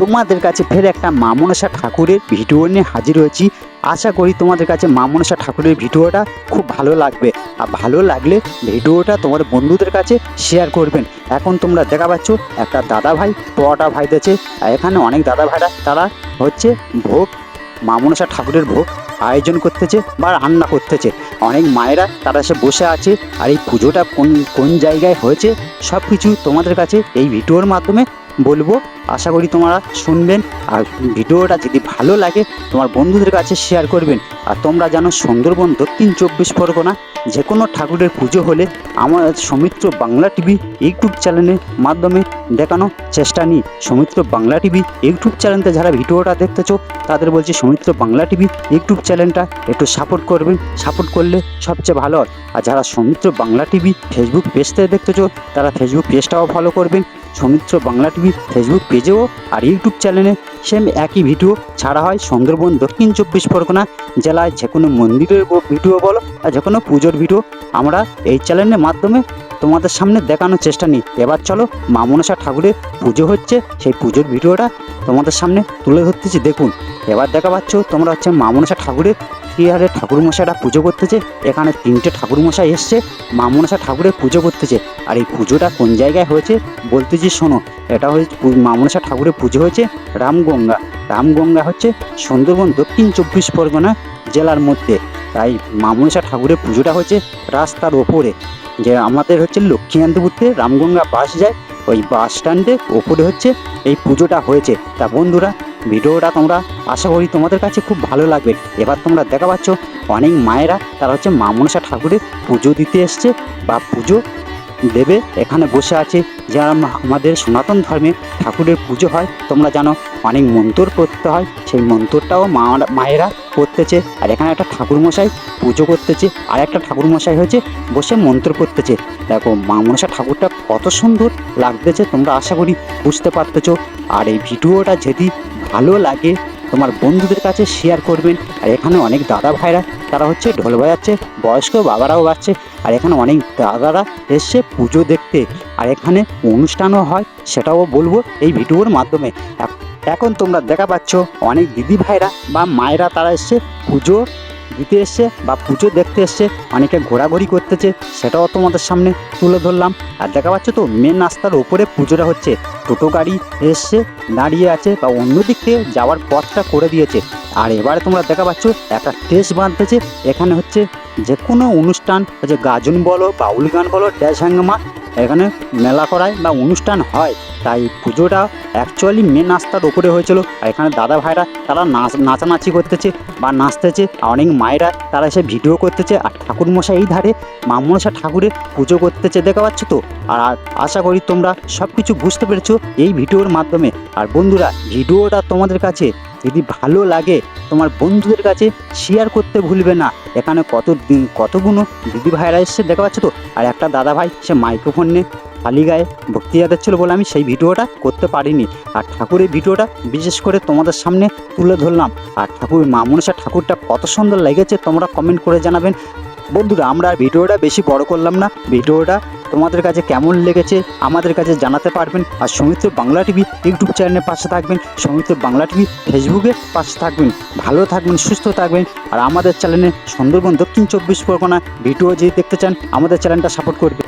তোমাদের কাছে ফের একটা মা মনসা ঠাকুরের ভিডিও নিয়ে হাজির হয়েছি। আশা করি তোমাদের কাছে মা মনসা ঠাকুরের ভিডিওটা খুব ভালো লাগবে। আর ভালো লাগলে ভিডিওটা তোমার বন্ধুদের কাছে শেয়ার করবেন। এখন তোমরা দেখা পাচ্ছ একটা দাদা ভাই পরোটা ভাই দিয়েছে আর এখানে অনেক দাদা ভাইরা তারা হচ্ছে ভোগ মা মনসা ঠাকুরের ভোগ আয়োজন করতেছে বা রান্না করতেছে। অনেক মায়েরা তারা এসে বসে আছে। আর এই পুজোটা কোন কোন জায়গায় হয়েছে সব কিছু তোমাদের কাছে এই ভিডিওর মাধ্যমে বলব। আশা করি তোমরা শুনবেন আর ভিডিওটা যদি ভালো লাগে, তোমার বন্ধুদের কাছে শেয়ার করবেন। আর তোমরা জানো সুন্দরবন দক্ষিণ চব্বিশ পরগনা যে কোনো ঠাকুরের পুজো হলে আমার সৌমিত্র বাংলা টিভি ইউটিউব চ্যানেলের মাধ্যমে দেখানোর চেষ্টা নিই। সৌমিত্র বাংলা টিভি ইউটিউব চ্যানেলতে যারা ভিডিওটা দেখতেছো, তাদের বলছি সৌমিত্র বাংলা টিভি ইউটিউব চ্যানেলটা একটু সাপোর্ট করবেন। সাপোর্ট করলে সবচেয়ে ভালো হয়। আর যারা সৌমিত্র বাংলা টিভি ফেসবুক পেজতে দেখতেছো, তারা ফেসবুক পেজটাও ফলো করবেন। সৌমিত্র বাংলা টিভি ফেসবুক পেজেও আর ইউটিউব চ্যানেলে সেম একই ভিডিও ছাড়া হয় সুন্দরবন, দক্ষিণ চব্বিশ পরগনা জেলায় যে কোনো মন্দিরের ভিডিও বলো আর যে কোনো পুজোর ভিডিও আমরা এই চ্যানেলের মাধ্যমে তোমাদের সামনে দেখানোর চেষ্টা নিই। এবার চলো মা মনসা ঠাকুরের পুজো হচ্ছে, সেই পুজোর ভিডিওটা তোমাদের সামনে তুলে ধরতেছি। দেখুন, এবার দেখা পাচ্ছ তোমরা হচ্ছে মা মনসা ঠাকুরের ঠাকুর মশাইটা পুজো করতেছে? এখানে তিনটে ঠাকুর মশাই এসছে মা মনসা ঠাকুরের পুজো করতেছে। আর এই পুজোটা কোন জায়গায় হয়েছে? বলতেছি শোনো, এটা হচ্ছে পু- মা মনসা ঠাকুরের পুজো হয়েছে রামগঙ্গা। রামগঙ্গা হচ্ছে সুন্দরবন দক্ষিণ চব্বিশ পরগনা জেলার মধ্যে। তাই মা মনসা ঠাকুরের পুজোটা হচ্ছে রাস্তার ওপরে। যে আমাদের হচ্ছে লক্ষ্মীকান্তপুরতে রামগঙ্গা বাস যায়, ওই বাস স্ট্যান্ডের ওপরে হচ্ছে এই পুজোটা হয়েছে। তা বন্ধুরা ভিডিওটা তোমরা আশা করি তোমাদের কাছে খুব ভালো লাগবে। এবার তোমরা দেখা পাচ্ছ, অনেক মায়েরা তারা হচ্ছে মা মনসা ঠাকুরের পুজো দিতে এসছে বা পুজো দেবে। এখানে বসে আছে যারা আমাদের সনাতন ধর্মে ঠাকুরের পুজো হয়, তোমরা জানো অনেক মন্তর করতে হয়, সেই মন্তরটাও মা মায়েরা করতেছে আর এখানে একটা ঠাকুর মশাই পুজো করতেছে, আর একটা ঠাকুর মশাই হয়েছে বসে মন্ত্র করতেছে দেখো, মা মনসা ঠাকুরটা কত সুন্দর লাগতেছে, তোমরা আশা করি বুঝতে পারতেছো। আর এই ভিডিওটা যদি ভালো লাগে। তোমার বন্ধুদের কাছে শেয়ার করবেন। আর এখানে অনেক দাদা ভাইরা, তারা হচ্ছে ঢোল বাজাচ্ছে, বয়স্ক বাবারাও বাজছে। আর এখানে অনেক দাদারা এসছে পুজো দেখতে। আর এখানে অনুষ্ঠানও হয়, সেটাও বলব এই ভিডিওর মাধ্যমে। এখন তোমরা দেখা পাচ্ছ অনেক দিদি ভাইরা বা মায়েরা তারা এসছে পুজো দিতে এসছে বা পুজো দেখতে এসছে, অনেকে ঘোরাঘুরি করতেছে, সেটাও তোমাদের সামনে তুলে ধরলাম। আর দেখা পাচ্ছ তো মেন রাস্তার ওপরে পুজোটা হচ্ছে। টোটো গাড়ি এসছে, দাঁড়িয়ে আছে বা অন্য দিক থেকে যাওয়ার পথটা করে দিয়েছে। আর এবারে তোমরা দেখা পাচ্ছ, একটা টেস্ট বাঁধতেছে, এখানে হচ্ছে যে কোনো অনুষ্ঠান যে গাজন বলো, বাউল গান বলো ড্যাশ হ্যাঙ্গামা এখানে মেলা করায় বা অনুষ্ঠান হয়। তাই পুজোটা অ্যাকচুয়ালি মেন রাস্তার ওপরে হয়েছিল। আর এখানে দাদা ভাইরা তারা নাচ নাচানাচি করতেছে বা নাচতেছে। অনেক মায়েরা তারা এসে ভিডিও করতেছে। আর ঠাকুর মশাই এই ধারে ঠাকুরে ঠাকুরের পুজো করতেছে দেখা পাচ্ছ তো? আর আশা করি তোমরা সব কিছু বুঝতে পেরেছ এই ভিডিওর মাধ্যমে। আর বন্ধুরা, ভিডিওটা তোমাদের কাছে যদি ভালো লাগে, তোমার বন্ধুদের কাছে শেয়ার করতে ভুলবে না। এখানে কত কতগুলো দিদি ভাইরা এসছে দেখা পাচ্ছ তো? আর একটা দাদা ভাই, সে মাইক্রোফোন নিয়ে খালি গায়ে ভক্তি যাচ্ছিল বলে আমি সেই ভিডিওটা করতে পারিনি। আর ঠাকুরের ভিডিওটা বিশেষ করে তোমাদের সামনে তুলে ধরলাম। আর ঠাকুর, মা মনসা ঠাকুরটা কত সুন্দর লেগেছে, তোমরা কমেন্ট করে জানাবেন। বন্ধুরা, আমরা ভিডিওটা বেশি বড় করলাম না। ভিডিওটা তোমাদের কাছে কেমন লেগেছে আমাদের কাছে জানাতে পারবেন। আর সমিত্র বাংলা টিভি ইউটিউব চ্যানেলের পাশে থাকবেন, সমিত্র বাংলা টিভি ফেসবুকে পাশে থাকবেন। ভালো থাকবেন, সুস্থ থাকবেন। আর আমাদের চ্যানেলে সুন্দরবন দক্ষিণ চব্বিশ পরগনা ভিডিও যদি দেখতে চান, আমাদের চ্যানেলটা সাপোর্ট করবে